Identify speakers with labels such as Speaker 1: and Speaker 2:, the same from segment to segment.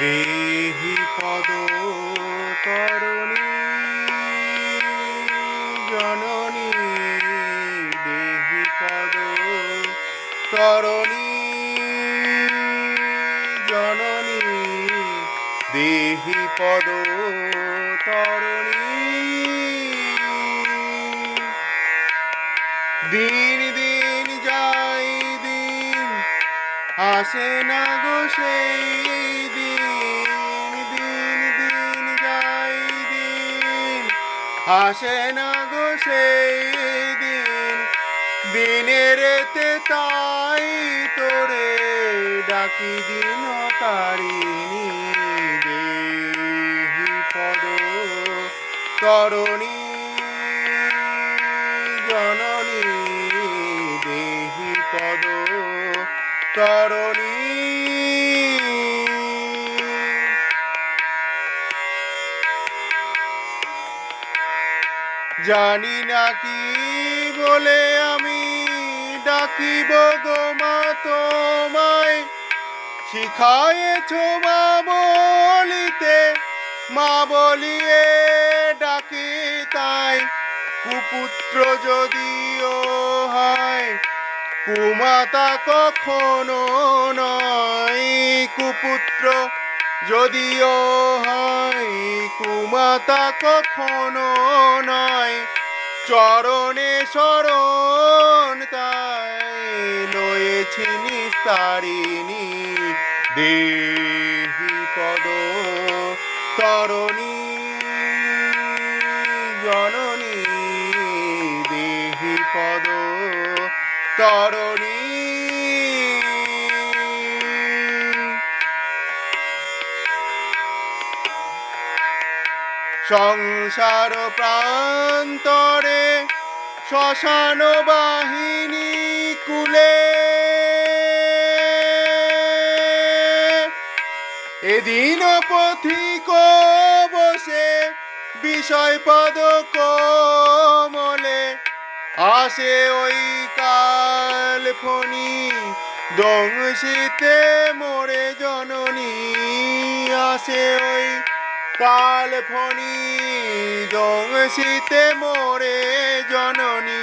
Speaker 1: দেহি পদ তরণী, জননী, দেহি পদ তরণী, জননী, দেহি পদ তরণী। দিন দিন যাই দিন, আসে না গো সেই দিন। আসে না গো সেই দিন। দিনের তাই তোরে ডাকি দিন তারিণী দেহি পদ। তরণী, জননী, দেহি পদ। তরণী জানি না কি বলে আমি ডাকিব গো মা তোমায়। শিখায়েছ মা বলিতে, মা বলিয়ে ডাকি তাই। কুপুত্র যদিও হয়, কুমাতা কখনো নয়। কুপুত্র যদিও হয়, কুমাতা কখনো নয়। চরণে শরণ তাই নিস্তারিণী দেহি পদ তরণী জননী দেহি পদ তরণী। সংসার প্রান্তরে শ্মশান বাহিনী কুলে। এদিন পথিক বসে বিষয় পদ কোমলে। আসে ওই কাল ফণি, দংশিতে মোরে জননী। আসে ওই কাল ফণি দংশিতে মোরে জননী,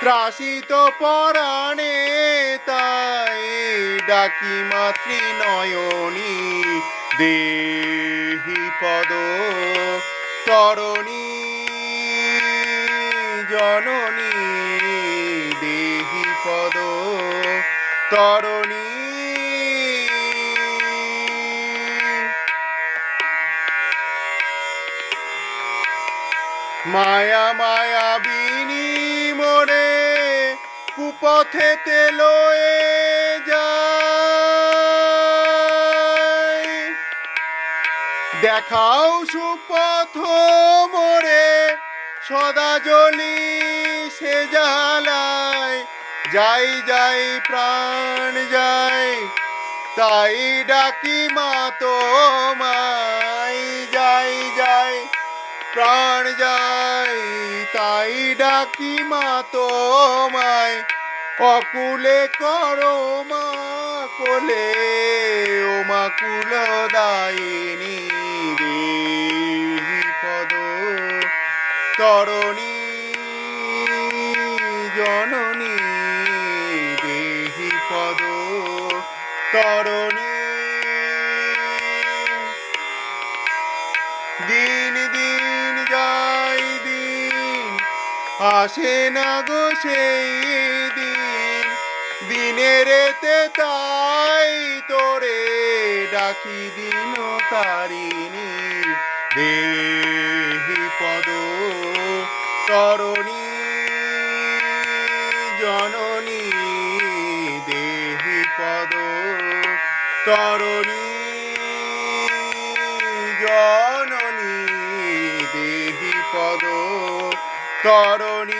Speaker 1: ত্রাসিত পরাণে তাই ডাকি মাতৃ নয়নী দেহি পদ তরণী, জননী, দেহি পদ তরণী। মায়া মায়া বিনি মোরে কুপথে তেলোয়ে যায়। দেখাও সুপথ মোরে, সদা জলি সে জ্বালায়। যাই যাই, প্রাণ যায় তাই ডাকি মা তোমায়। যাই যাই প্রাণ যায়, তাই ডাকি মা তোমায়। অকুলে করো মা কোলে, ও মা কুল দায়িনী দেহি পদ তরণী জননী দেহি পদ তরণী আসে না গো সেই দিন। দিনের তাই তোরে ডাকি দিন তারিণী দেহি পদ তরণী জননী, দেহি পদ তরণী জননী তরণী